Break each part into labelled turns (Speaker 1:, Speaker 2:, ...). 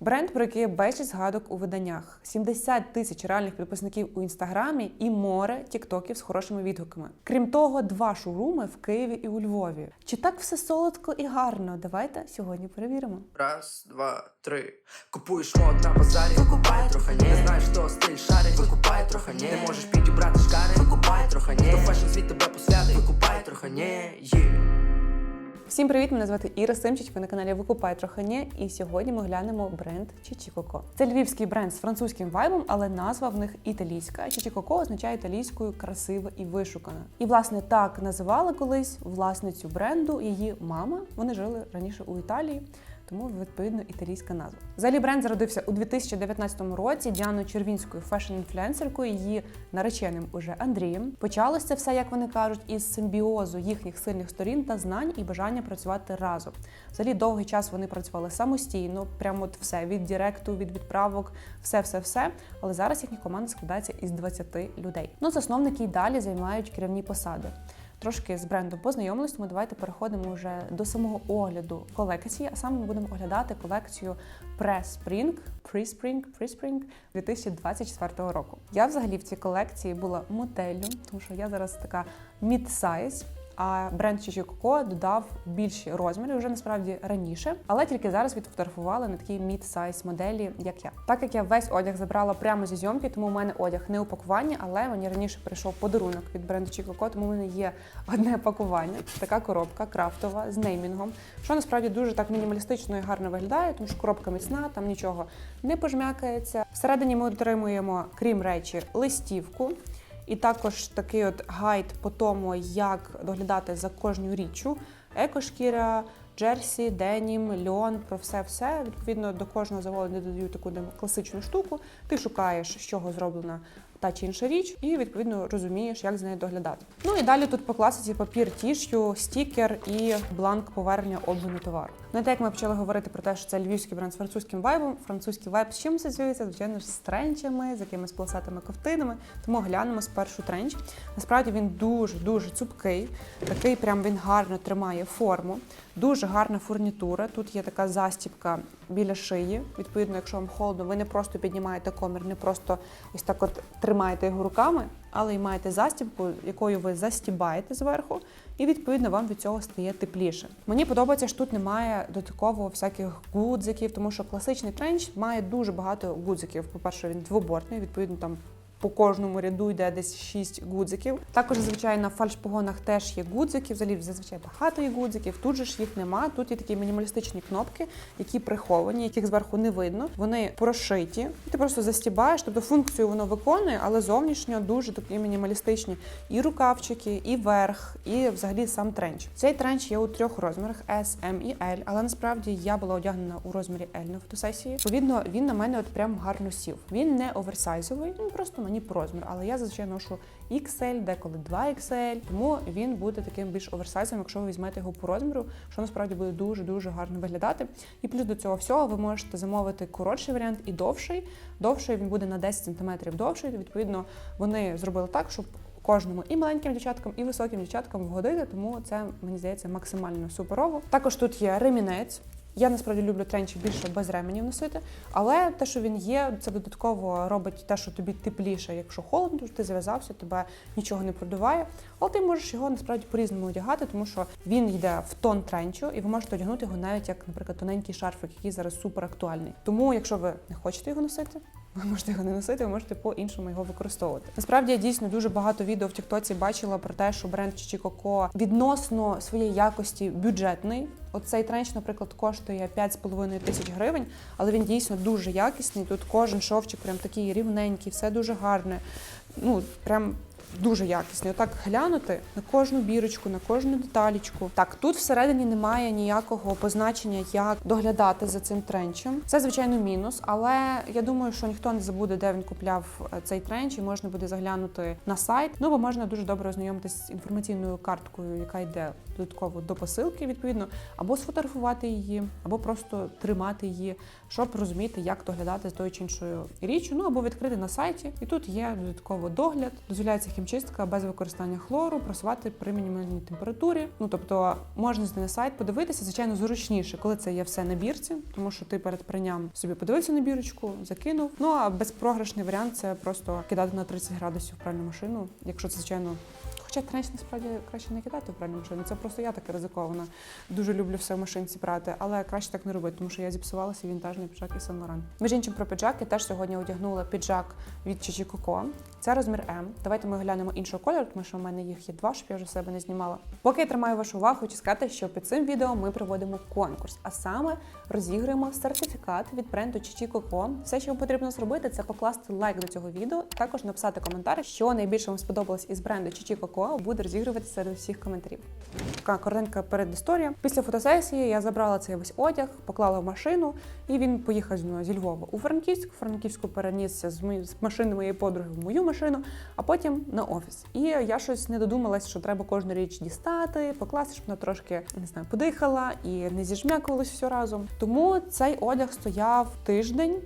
Speaker 1: Бренд, про який безліч згадок у виданнях, 70 тисяч реальних підписників у інстаграмі і море тіктоків з хорошими відгуками. Крім того, два шоуруми в Києві і у Львові. Чи так все солодко і гарно? Давайте сьогодні перевіримо.
Speaker 2: Раз, два, три. Купуєш мод на базарі, викупай трохи. Не знаєш, хто стиль шарить, викупай трохи. Не можеш підібрати шкари, викупай трохи. Хто фешн світ тебе посвятить, викупай трохи ні. Є.
Speaker 1: Всім привіт! Мене звати Іра Симчич. Ви на каналі Викупай трохи. І сьогодні ми глянемо бренд Чичікоко. Це львівський бренд з французьким вайбом, але назва в них італійська. Чичікоко означає італійською красива і вишукана. І власне так називали колись власницю бренду її мама. Вони жили раніше у Італії. Тому відповідно італійська назва. Взагалі бренд зародився у 2019 році Діаною Червінською фешн-інфлюенсеркою, її нареченим уже Андрієм. Почалося все, як вони кажуть, із симбіозу їхніх сильних сторін та знань і бажання працювати разом. Взагалі довгий час вони працювали самостійно, прямо от все від директу, від відправок, все, все, все. Але зараз їхня команда складається із 20 людей. Ну, засновники й далі займають керівні посади. Трошки з брендом познайомились, тому давайте переходимо вже до самого огляду колекції. А саме ми будемо оглядати колекцію Pre-Spring, Pre-Spring, Pre-Spring 2024 року. Я взагалі в цій колекції була моделлю, тому що я зараз така mid-size, а бренд Чичі Коко додав більші розміри вже насправді раніше, але тільки зараз відфотографували на такій mid-size моделі, як я. Так як я весь одяг забрала прямо зі зйомки, тому у мене одяг не у пакуванні, але мені раніше прийшов подарунок від бренду Чичі Коко, тому у мене є одне пакування. Така коробка крафтова з неймінгом, що насправді дуже так мінімалістично і гарно виглядає, тому що коробка міцна, там нічого не пожмякається. Всередині ми отримуємо, крім речі, листівку. І також такий от гайд по тому, як доглядати за кожню річчю. Екошкіра, джерсі, денім, льон, про все-все. Відповідно, до кожного замовлення додають таку класичну штуку. Ти шукаєш, з чого зроблена та чи інша річ, і відповідно розумієш, як за нею доглядати. Ну і далі тут по класиці папір тіш'ю, стікер і бланк повернення обміну товару. Ну, і так як ми почали говорити про те, що це львівський бренд з французьким вайбом. Французький вайб з чим асоціюється? Звичайно ж, з тренчами, з якимись полосатими ковтинами. Тому глянемо спершу тренч. Насправді він дуже дуже цупкий, такий прям він гарно тримає форму. Дуже гарна фурнітура. Тут є така застібка біля шиї. Відповідно, якщо вам холодно, ви не просто піднімаєте комір, не просто ось так от тримаєте його руками, але й маєте застібку, якою ви застібаєте зверху, і відповідно вам від цього стає тепліше. Мені подобається, що тут немає додатково всяких гудзиків, тому що класичний тренч має дуже багато гудзиків. По-перше, він двобортний, відповідно там. По кожному ряду йде десь 6 гудзиків. Також зазвичай на фальшпогонах теж є гудзики. Взагалі зазвичай багато є гудзиків. Тут же ж їх нема. Тут є такі мінімалістичні кнопки, які приховані, яких зверху не видно. Вони прошиті. Ти просто застібаєш. Тобто функцію воно виконує, але зовнішньо дуже такі мінімалістичні і рукавчики, і верх, і взагалі сам тренч. Цей тренч є у трьох розмірах S, M і L, але насправді я була одягнена у розмірі L на фотосесії. Відповідно, він на мене от прям гарно сів. Він не оверсайзовий, він просто мені по розміру. Але я зазвичай ношу XL, деколи 2XL, тому він буде таким більш оверсайзом, якщо ви візьмете його по розміру, що насправді буде дуже дуже гарно виглядати. І плюс до цього всього ви можете замовити коротший варіант і довший. Довший він буде на 10 см довший. Відповідно, вони зробили так, щоб кожному і маленьким дівчаткам, і високим дівчаткам вгодити, тому це мені здається максимально суперово. Також тут є ремінець. Я насправді люблю тренчі більше без ременів носити, але те, що він є, це додатково робить те, що тобі тепліше, якщо холодно, ти зв'язався, тебе нічого не продуває. Але ти можеш його насправді по-різному одягати, тому що він йде в тон тренчу, і ви можете одягнути його навіть як, наприклад, тоненький шарфик, який зараз супер актуальний. Тому, якщо ви не хочете його носити, ви можете його не носити, ви можете по-іншому його використовувати. Насправді я дійсно дуже багато відео в Тіктоці бачила про те, що бренд Чичікоко відносно своєї якості бюджетний. Оцей тренч, наприклад, коштує 5,5 тисяч гривень, але він дійсно дуже якісний. Тут кожен шовчик прям такий рівненький, все дуже гарне. Ну прям. Дуже якісний. Отак глянути на кожну бірочку, на кожну деталічку. Так, тут всередині немає ніякого позначення, як доглядати за цим тренчем. Це звичайно мінус, але я думаю, що ніхто не забуде, де він купляв е, цей тренч, і можна буде заглянути на сайт. Ну бо можна дуже добре ознайомитися з інформаційною карткою, яка йде додатково до посилки, відповідно, або сфотографувати її, або просто тримати її, щоб розуміти, як доглядати з тою чи іншою річчю. Ну або відкрити на сайті, і тут є додатково догляд, дозволяється хімчистка без використання хлору, просувати при мінімальній температурі. Ну тобто можна зайти на сайт, подивитися, звичайно, зручніше, коли це є все на бірці, тому що ти перед прийням собі подивився на бірочку, закинув. Ну а безпрограшний варіант це просто кидати на 30 градусів пральну машину, якщо це звичайно. Хоча тренч насправді краще не кидати в пральну машину. Це просто я така ризикована. Дуже люблю все в машинці прати, але краще так не робити, тому що я зіпсувалася вінтажний піджак і Laurent. Між іншим про піджак я теж сьогодні одягнула піджак від Чичі Коко. Це розмір М. Давайте ми глянемо іншого кольору, тому що в мене їх є два, щоб я вже себе не знімала. Поки я тримаю вашу увагу, хочу сказати, що під цим відео ми проводимо конкурс, а саме розіграємо сертифікат від бренду Чичі Коко. Все, що вам потрібно зробити, це покласти лайк до цього відео, також написати коментар, що найбільше вам сподобалось із бренду Чичі Коко, буде розігруватися серед всіх коментарів. Така коротенька передісторія. Після фотосесії я забрала цей весь одяг, поклала в машину, і він поїхав зі зі Львова у Франківськ. Франківську перенісся з, мої- з машини моєї подруги в мою машину, а потім на офіс. І я щось не додумалась, що треба кожну річ дістати, покласти, щоб вона трошки не знаю, подихала і не зіжмякувалось все разом. Тому цей одяг стояв тиждень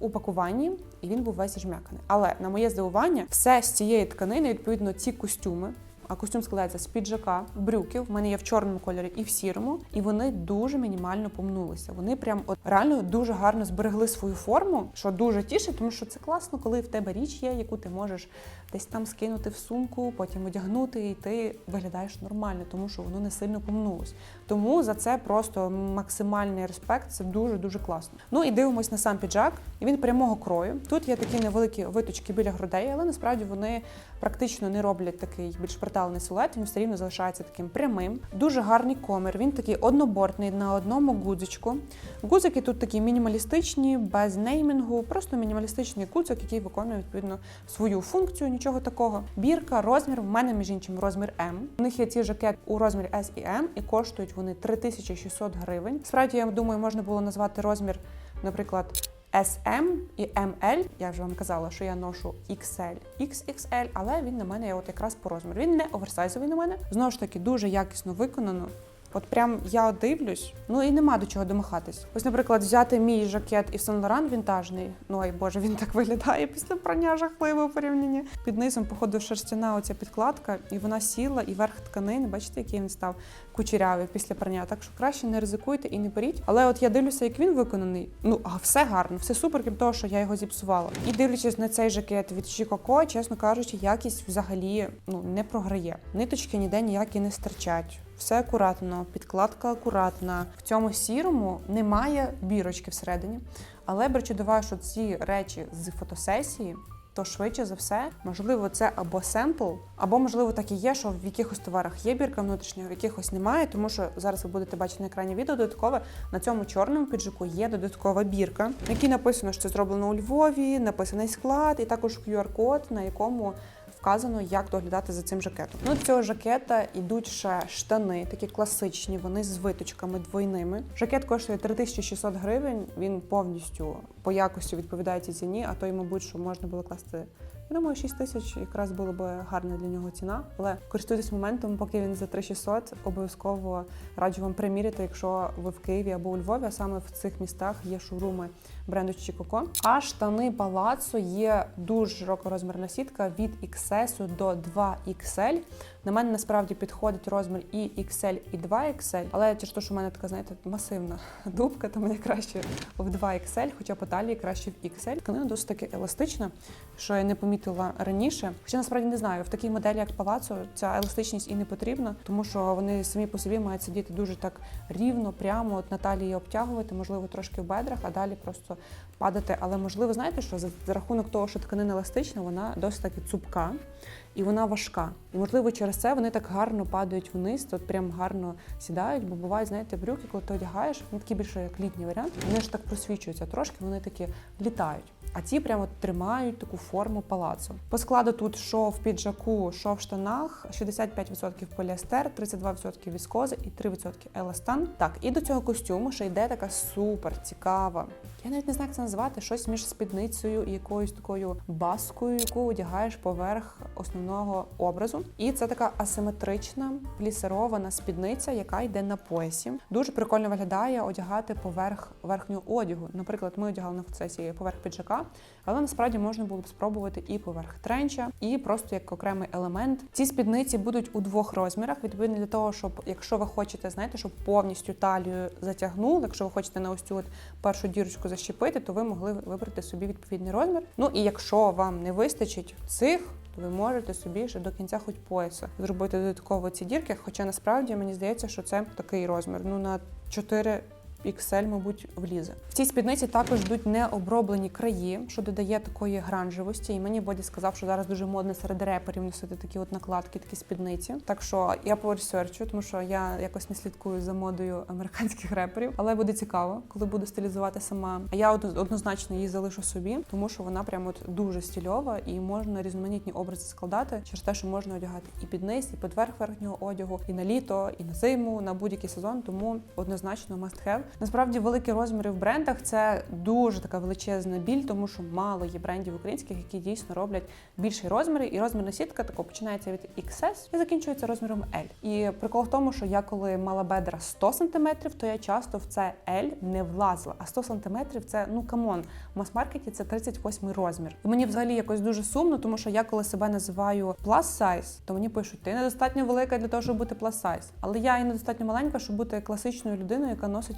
Speaker 1: в упакуванні, і він був весь жмяканий. Але на моє здивування, все з цієї тканини, відповідно, ці костюми. А костюм складається з піджака, брюків. В мене є в чорному кольорі і в сірому, і вони дуже мінімально помнулися. Вони прям от реально дуже гарно зберегли свою форму, що дуже тішить, тому що це класно, коли в тебе річ є, яку ти можеш десь там скинути в сумку, потім одягнути, і ти виглядаєш нормально, тому що воно не сильно помнулось. Тому за це просто максимальний респект. Це дуже дуже класно. Ну і дивимось на сам піджак. Він прямого крою. Тут є такі невеликі виточки біля грудей, але насправді вони практично не роблять такий більш приталений силует. Він все рівно залишається таким прямим. Дуже гарний комір. Він такий однобортний на одному гудзичку. Гудзики тут такі мінімалістичні, без неймінгу, просто мінімалістичний гудзик, який виконує відповідно свою функцію. Нічого такого. Бірка, розмір в мене між іншим розмір М. У них є ці жакет у розмірі S і M, і коштують вони 3600 гривень. Справді, я думаю, можна було назвати розмір, наприклад. SM і ML, я вже вам казала, що я ношу XL, XXL, але він на мене от якраз по розміру. Він не оверсайзовий на мене. Знову ж таки, дуже якісно виконано. От прям я дивлюсь, ну і нема до чого домахатись. Ось, наприклад, взяти мій жакет і Laurent вінтажний. Ну ай боже, він так виглядає після прання жахливо порівняння. Під низом, походу, шерстяна оця підкладка, і вона сіла, і верх тканини, бачите, який він став кучерявий після прання. Так що краще не ризикуйте і не беріть. Але от я дивлюся, як він виконаний. Ну а все гарно, все супер, крім того, що я його зіпсувала. І дивлячись на цей жакет від Chicoco, чесно кажучи, якість взагалі ну не програє. Ниточки ніде ніякі не стирчать. Все акуратно, підкладка акуратна. В цьому сірому немає бірочки всередині. Але беручи до уваги, що ці речі з фотосесії, то швидше за все, можливо, це або семпл, або можливо так і є, що в якихось товарах є бірка внутрішня, в якихось немає, тому що зараз ви будете бачити на екрані відео. Додаткове на цьому чорному піджаку є додаткова бірка, в якій написано, що це зроблено у Львові, написаний склад, і також QR-код, на якому вказано, як доглядати за цим жакетом. Ну, цього жакета йдуть ще штани, такі класичні, вони з виточками двойними. Жакет коштує 3600 гривень. Він повністю по якості відповідає цій ціні, а то й, мабуть, що можна було класти. Я думаю, 6 тисяч якраз було б гарна для нього ціна. Але користуйтесь моментом, поки він за 3600, обов'язково раджу вам приміряти, якщо ви в Києві або у Львові, а саме в цих містах є шоуруми бренду Чікоко. А штани Палацо є дуже широкорозмірна сітка від XS до 2XL. На мене насправді підходить розмір і XL, і 2XL, але через те, що в мене така, знаєте, масивна дубка, то мені краще в 2XL, хоча по талії краще в XL. Тканина досить таки еластична, що я не помітила раніше. Хоча насправді не знаю, в такій моделі, як Палацо, ця еластичність і не потрібна, тому що вони самі по собі мають сидіти дуже так рівно, прямо от на талії обтягувати, можливо, трошки в бедрах, а далі просто падати. Але можливо, знаєте, що за, рахунок того, що тканина еластична, вона досить таки цупка і вона важка. І можливо, через це вони так гарно падають вниз, тут прям гарно сідають, бо бувають, знаєте, брюки, коли ти одягаєш, вони такі більше як літній варіант. Вони ж так просвічуються трошки, вони такі літають. А ці прямо тримають таку форму палацу. По складу тут що в піджаку, що в штанах, 65% поліестер, 32% віскози і 3% еластан. Так, і до цього костюму ще йде така супер цікава. Я навіть не знаю, як це назвати, щось між спідницею і якоюсь такою баскою, яку одягаєш поверх основного образу. І це така асиметрична плісерована спідниця, яка йде на поясі. Дуже прикольно виглядає одягати поверх верхнього одягу. Наприклад, ми одягали на фотосесії поверх піджака, Але насправді можна було б спробувати і поверх тренча, і просто як окремий елемент. Ці спідниці будуть у двох розмірах. Відповідно для того, щоб якщо ви хочете, знаєте, щоб повністю талію затягнули, якщо ви хочете на ось цю от першу дірочку защепити, то ви могли вибрати собі відповідний розмір. Ну і якщо вам не вистачить цих. Ви можете собі ще до кінця хоч пояса зробити додатково ці дірки. Хоча насправді мені здається, що це такий розмір. Ну на 4 XL, мабуть, влізе. В цій спідниці також йдуть необроблені краї, що додає такої гранжевості. І мені Боді сказав, що зараз дуже модно серед реперів носити такі от накладки, такі спідниці. Так що я по ресерчу, тому що я якось не слідкую за модою американських реперів, але буде цікаво, коли буду стилізувати сама. А я однозначно її залишу собі, тому що вона прямо от дуже стильова і можна різноманітні образи складати через те, що можна одягати і під низ, і під верх верхнього одягу, і на літо, і на зиму, на будь-який сезон. Тому однозначно must have. Насправді великі розміри в брендах це дуже така величезна біль, тому що мало є брендів українських, які дійсно роблять більші розміри. І розмірна сітка тако починається від XS і закінчується розміром L. І прикол в тому, що я коли мала бедра 100 см, то я часто в це L не влазила. А 100 см це ну камон. В мас-маркеті це 38 розмір. І мені взагалі якось дуже сумно, тому що я коли себе називаю plus size, то мені пишуть, ти недостатньо велика для того, щоб бути plus size. Але я і недостатньо маленька, щоб бути класичною людиною, яка носить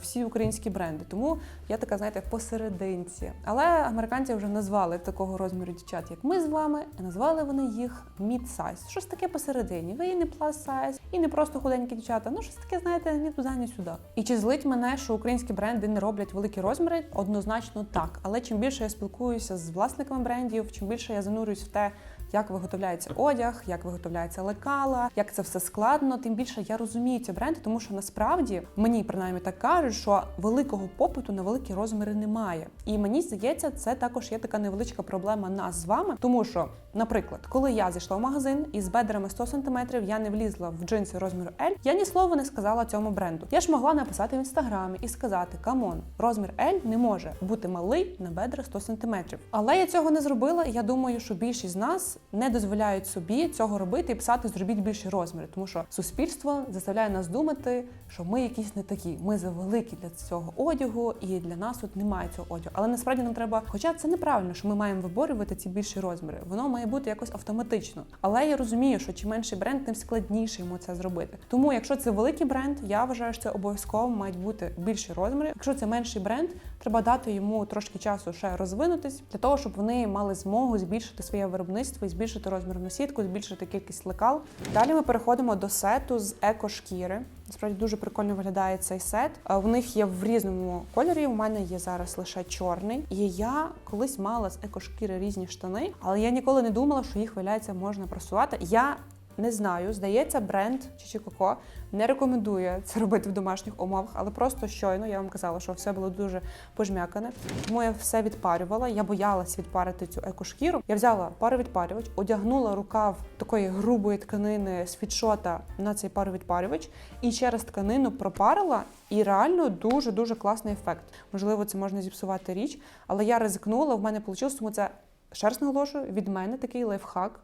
Speaker 1: всі українські бренди. Тому я така, знаєте, посерединці. Але американці вже назвали такого розміру дівчат, як ми з вами, і назвали вони їх mid-size. Щось таке посередині. Ви і не plus size, і не просто худенькі дівчата. Ну щось таке, знаєте, ні туди, ні сюди. І чи злить мене, що українські бренди не роблять великі розміри? Однозначно так. Але чим більше я спілкуюся з власниками брендів, чим більше я занурююсь в те, як виготовляється одяг, як виготовляється лекала, як це все складно, тим більше я розумію ці бренди, тому що насправді мені принаймні так кажуть, що великого попиту на великі розміри немає. І мені здається, це також є така невеличка проблема нас з вами, тому що, наприклад, коли я зайшла в магазин із бедрами 100 см, я не влізла в джинси розміру L, я ні слова не сказала цьому бренду. Я ж могла написати в інстаграмі і сказати: камон, розмір L не може бути малий на бедра 100 см. Але я цього не зробила. Я думаю, що більшість з нас не дозволяють собі цього робити і писати зробіть більші розміри, тому що суспільство заставляє нас думати, що ми якісь не такі. Ми завеликі для цього одягу, і для нас тут немає цього одягу. Але насправді нам треба, хоча це неправильно, що ми маємо виборювати ці більші розміри. Воно має бути якось автоматично. Але я розумію, що чим менший бренд, тим складніше йому це зробити. Тому, якщо це великий бренд, я вважаю, що це обов'язково мають бути більші розміри. Якщо це менший бренд, треба дати йому трошки часу ще розвинутись для того, щоб вони мали змогу збільшити своє виробництво збільшити розмірну сітку, збільшити кількість лекал. Далі ми переходимо до сету з еко-шкіри. Насправді дуже прикольно виглядає цей сет. Е, В них є в різному кольорі. У мене є зараз лише чорний. І я колись мала з екошкіри різні штани, але я ніколи не думала, що їх виявляється можна просувати. Я не знаю, здається, бренд Чичікоко не рекомендує це робити в домашніх умовах, але просто щойно я вам казала, що все було дуже пожмякане. Тому я все відпарювала. Я боялась відпарити цю екошкіру. Я взяла паровідпарювач, одягнула рукав такої грубої тканини з фітшота на цей паровідпарювач і через тканину пропарила. І реально дуже дуже класний ефект. Можливо, це можна зіпсувати річ, але я ризикнула. В мене вийшло, тому це шерсть наголошую, від мене такий лайфхак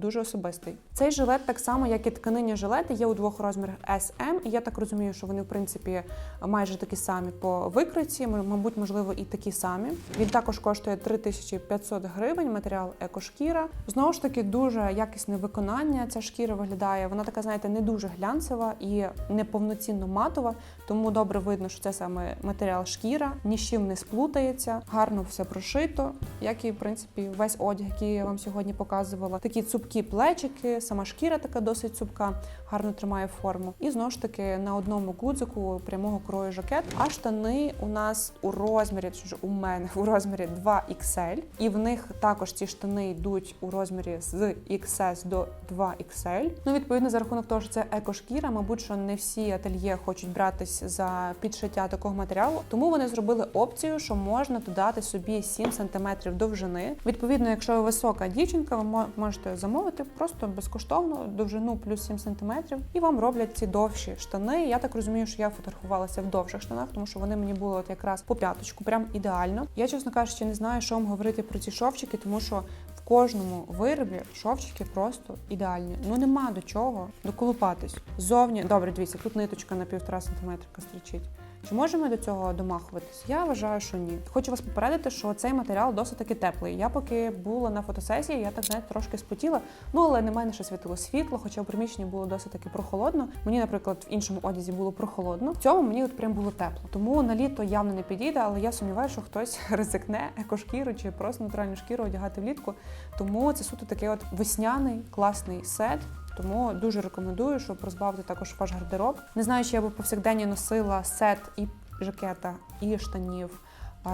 Speaker 1: дуже особистий. Цей жилет, так само як і тканині жилети, є у двох розмірах S. І я так розумію, що вони в принципі майже такі самі по викройці, м- мабуть, можливо, і такі самі. Він також коштує 3500 гривень. Матеріал екошкіра. Знову ж таки, дуже якісне виконання. Ця шкіра виглядає. Вона така, знаєте, не дуже глянцева і не повноцінно матова. Тому добре видно, що це саме матеріал шкіра, ні з чим не сплутається, гарно все прошито, як і в принципі весь одяг, який я вам сьогодні показувала. Такі цупкі плечики, сама шкіра така досить цупка, гарно тримає форму. І знову ж таки на одному гудзику прямого крою жакет. А штани у нас у розмірі, чи ж у мене у розмірі 2XL. І в них також ці штани йдуть у розмірі з XS до 2XL. Ну, відповідно, за рахунок того, що це екошкіра, мабуть, що не всі ательє хочуть братись за підшиття такого матеріалу. Тому вони зробили опцію, що можна додати собі 7 см довжини. Відповідно, якщо ви висока дівчинка, ви можете замовити просто безкоштовно довжину плюс 7 см, і вам роблять ці довші штани. Я так розумію, що я фотографувалася в довших штанах, тому що вони мені були от якраз по п'яточку, прям ідеально. Я, чесно кажучи, не знаю, що вам говорити про ці шовчики, тому що в кожному виробі шовчики просто ідеальні. Ну нема до чого доколупатись. Зовні, добре, дивіться, тут ниточка на півтора сантиметрика стрічить. Чи можемо до цього домахуватись? Я вважаю, що ні. Хочу вас попередити, що цей матеріал досить таки теплий. Я поки була на фотосесії, я так знаєте, трошки спотіла. Ну але на мене ще світило світло, хоча в приміщенні було досить таки прохолодно. Мені, наприклад, в іншому одязі було прохолодно. В цьому мені от прям було тепло. Тому на літо явно не підійде, але я сумніваюся, що хтось ризикне екошкіру чи просто натуральну шкіру одягати влітку. Тому це суто такий от весняний класний сет. Тому дуже рекомендую, щоб розбавити також ваш гардероб. Не знаю, чи я би повсякденні носила сет і жакета, і штанів.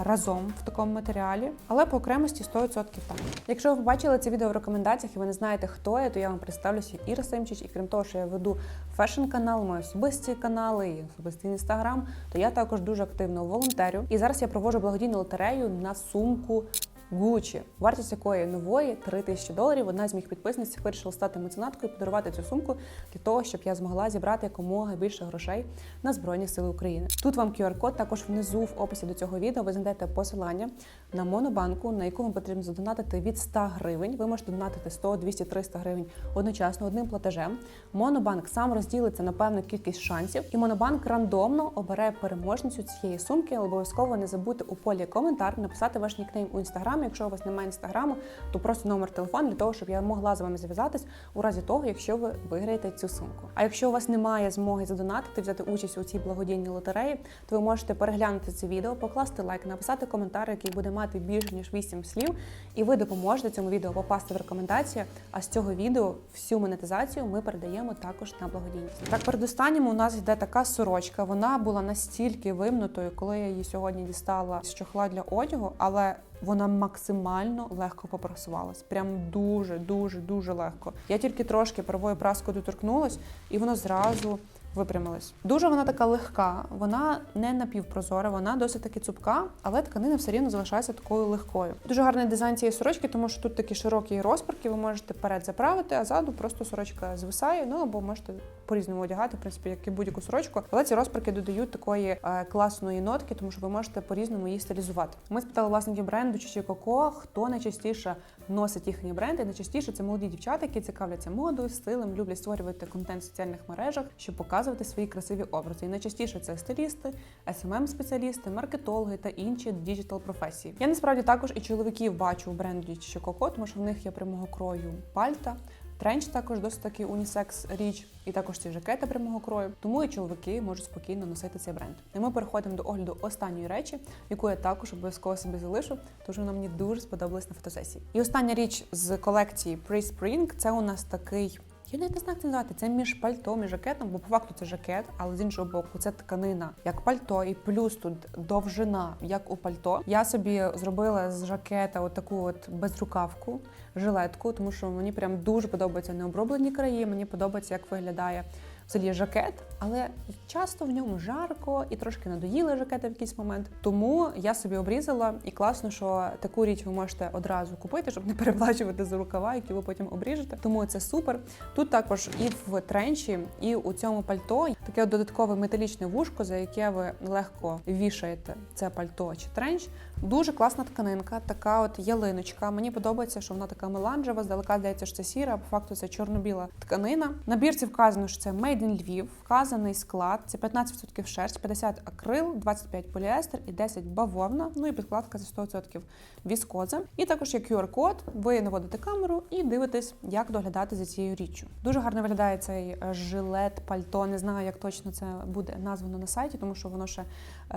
Speaker 1: Разом в такому матеріалі, але по окремості 100% так. Якщо ви побачили це відео в рекомендаціях і ви не знаєте, хто я, то я вам представлюся Іра Семчич. І крім того, що я веду фешн-канал, мої особисті канали і особистий інстаграм, то я також дуже активно волонтерю. І зараз я проводжу благодійну лотерею на сумку Гучі, вартість якої нової 3 тисячі доларів. Одна з моїх підписниць вирішила стати меценаткою і подарувати цю сумку для того, щоб я змогла зібрати якомога більше грошей на Збройні Сили України. Тут вам QR-код, також внизу в описі до цього відео ви знайдете посилання на монобанку, на яку вам потрібно задонатити від 100 гривень. Ви можете донатити 100, 200, 300 гривень одночасно одним платежем. Монобанк сам розділиться на певну кількість шансів, і монобанк рандомно обере переможницю цієї сумки. Обов'язково не забудьте у полі коментар написати ваш нікнейм у інстаграмі. Якщо у вас немає інстаграму, то просто номер телефону для того, щоб я могла з вами зв'язатись у разі того, якщо ви виграєте цю сумку. А якщо у вас немає змоги задонатити, взяти участь у цій благодійній лотереї, то ви можете переглянути це відео, покласти лайк, написати коментар, який буде мати більше ніж 8 слів, і ви допоможете цьому відео попасти в рекомендації. А з цього відео всю монетизацію ми передаємо також на благодійність. Так, передостаннім у нас йде така сорочка. Вона була настільки вимнутою, коли я її сьогодні дістала з чохла для одягу, але вона максимально легко попрасувалась. Прям дуже, дуже, дуже легко. Я тільки трошки паровою праскою доторкнулась, і воно зразу випрямилась. Дуже вона така легка, вона не напівпрозора, вона досить таки цупка, але тканина все рівно залишається такою легкою. Дуже гарний дизайн цієї сорочки, тому що тут такі широкі розпарки, ви можете перед заправити, а ззаду просто сорочка звисає. Ну або можете по-різному одягати, в принципі, як і будь-яку сорочку. Але ці розпарки додають такої е, класної нотки, тому що ви можете по-різному її стилізувати. Ми спитали власників бренду Чичі Коко, хто найчастіше носить їхній бренд, і найчастіше це молоді дівчата, які цікавляться модою, стилем, люблять створювати контент в соціальних мережах, щоб показувати свої красиві образи. І найчастіше це стилісти, smm спеціалісти маркетологи та інші діджитал професії. Я насправді також і чоловіків бачу у бренді Чичі Коко, тому що в них є прямого крою пальта. Тренч також досить таки унісекс річ, і також ці жакети прямого крою. Тому і чоловіки можуть спокійно носити цей бренд. І ми переходимо до огляду останньої речі, яку я також обов'язково собі залишу, тому вона мені дуже сподобалась на фотосесії. І остання річ з колекції Pre-Spring – це у нас такий. Я навіть не знаю, як це назвати. Це між пальто, між жакетом, бо по факту це жакет, але з іншого боку, це тканина як пальто, і плюс тут довжина, як у пальто. Я собі зробила з жакета отаку от безрукавку, жилетку, тому що мені прям дуже подобаються необроблені краї. Мені подобається, як виглядає взагалі жакет, але часто в ньому жарко і трошки надоїли жакети в якийсь момент. Тому я собі обрізала, і класно, що таку річ ви можете одразу купити, щоб не переплачувати за рукава, які ви потім обріжете. Тому це супер. Тут також і в тренчі, і у цьому пальто таке додаткове металічне вушко, за яке ви легко вішаєте це пальто чи тренч. Дуже класна тканинка, така от ялиночка. Мені подобається, що вона така меланжева, здалека здається, що це сіра, а по факту це чорно-біла тканина. На бірці вказано, що це Made in Lviv, вказаний склад, це 15% шерсть, 50 акрил, 25 поліестер і 10 бавовна. Ну і підкладка за 100% віскоза. І також є QR-код. Ви наводите камеру і дивитесь, як доглядати за цією річчю. Дуже гарно виглядає цей е, жилет, пальто. Не знаю, як точно це буде названо на сайті, тому що воно ще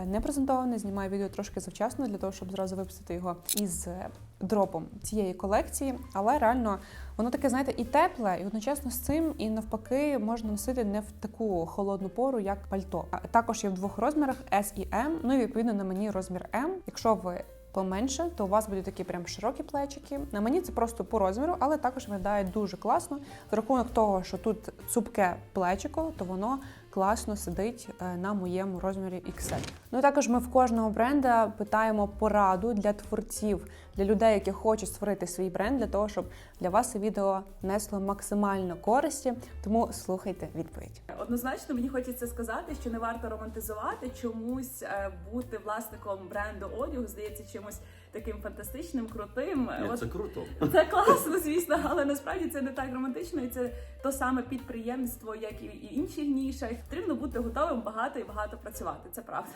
Speaker 1: не презентоване. Знімаю відео трошки завчасно для того, щоб зразу випустити його із е, дропом цієї колекції. Але реально воно таке, знаєте, і тепле, і одночасно з цим, і навпаки, можна носити не в таку холодну пору, як пальто. А Також є в двох розмірах S і M, Ну і відповідно на мені розмір M. Якщо ви поменше, то у вас будуть такі прям широкі плечики. На мені це просто по розміру, але також виглядає дуже класно. За рахунок того, що тут цупке плечико, то воно класно сидить е, на моєму розмірі XL. Ну також ми в кожного бренда питаємо пораду для творців, для людей, які хочуть створити свій бренд, для того, щоб для вас це відео несло максимально користі. Тому слухайте відповідь.
Speaker 3: Однозначно мені хочеться сказати, що не варто романтизувати чомусь е, бути власником бренду одягу, здається чимось таким фантастичним, крутим.
Speaker 4: Ні,
Speaker 3: От
Speaker 4: це круто.
Speaker 3: це класно, звісно, але насправді це не так романтично, і це то саме підприємство, як і і інших нішах, Потрібно бути готовим багато і багато працювати. Це правда.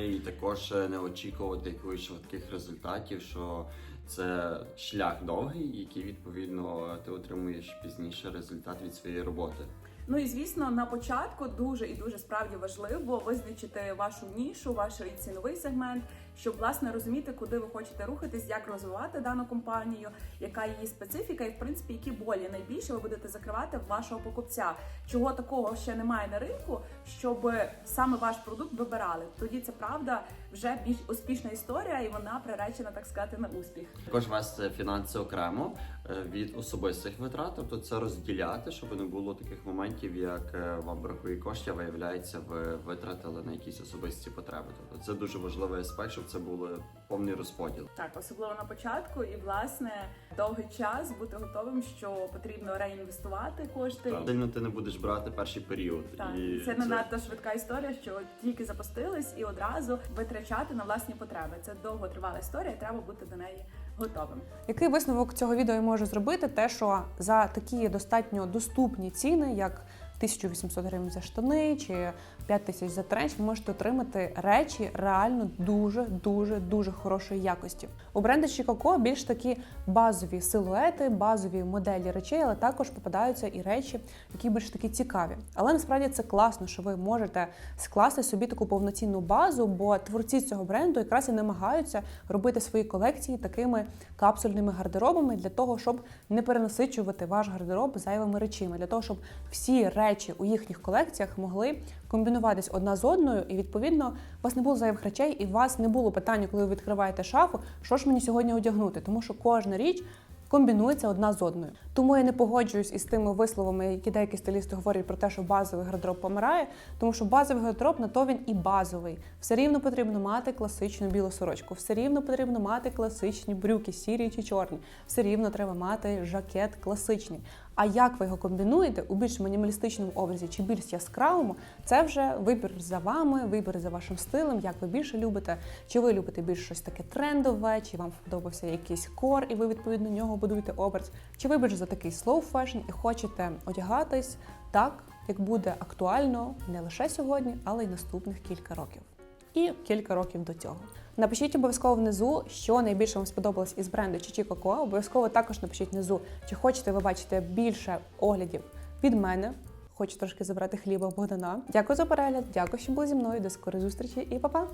Speaker 4: І також е, не очікувати якихось швидких результатів, що це шлях довгий, який відповідно ти отримуєш пізніше результат від своєї роботи.
Speaker 3: Ну і звісно, на початку дуже і дуже справді важливо визначити вашу нішу, ваш ціновий сегмент, щоб власне розуміти, куди ви хочете рухатись, як розвивати дану компанію, яка її специфіка, і в принципі які болі найбільше ви будете закривати в вашого покупця. Чого такого ще немає на ринку, щоб саме ваш продукт вибирали. Тоді це правда вже більш успішна історія, і вона приречена, так сказати, на успіх.
Speaker 4: Також вести фінанси окремо е, від особистих витрат, тобто це розділяти, щоб не було таких моментів, як е, вам бракує коштів, виявляється, ви витратили на якісь особисті потреби. Тобто це дуже важливий аспект, щоб це був повний розподіл.
Speaker 3: Так, особливо на початку, і власне довгий час бути готовим, що потрібно реінвестувати кошти.
Speaker 4: Так. Сильно ти не будеш брати перший період.
Speaker 3: Так,
Speaker 4: і
Speaker 3: це не надто швидка історія, що тільки запустились і одразу витрачати на власні потреби. Це довготривала історія, треба бути до неї готовим.
Speaker 1: Який висновок цього відео я можу зробити? Те, що за такі достатньо доступні ціни, як 1800 гривень за штани чи 5 тисяч за тренч, ви можете отримати речі реально дуже дуже дуже хорошої якості. У бренду Chicoco більш такі базові силуети, базові моделі речей, але також попадаються і речі, які більш такі цікаві. Але насправді це класно, що ви можете скласти собі таку повноцінну базу, бо творці цього бренду якраз і намагаються робити свої колекції такими капсульними гардеробами для того, щоб не перенасичувати ваш гардероб зайвими речами, для того, щоб всі речі у їхніх колекціях могли комбінуватись одна з одною, і відповідно у вас не було зайвих речей, і у вас не було питання, коли ви відкриваєте шафу, що ж мені сьогодні одягнути, тому що кожна річ. Комбінується одна з одною, тому я не погоджуюсь із тими висловами, які деякі стилісти говорять про те, що базовий гардероб помирає, тому що базовий гардероб на то він і базовий. Все рівно потрібно мати класичну білу сорочку, все рівно потрібно мати класичні брюки, сірі чи чорні, все рівно треба мати жакет класичний. А як ви його комбінуєте у більш мінімалістичному образі чи більш яскравому, це вже вибір за вами, вибір за вашим стилем, як ви більше любите. Чи ви любите більш щось таке трендове, чи вам сподобався якийсь кор, і ви відповідно нього будуєте образ, чи ви більш за такий slow fashion і хочете одягатись так, як буде актуально не лише сьогодні, але й наступних кілька років. І кілька років до цього. Напишіть обов'язково внизу, що найбільше вам сподобалось із бренду Чичі Коко. Обов'язково також напишіть внизу, чи хочете ви бачити більше оглядів від мене. Хочу трошки забрати хліба Богдана. Дякую за перегляд, дякую, що були зі мною. До скорої зустрічі і па-па!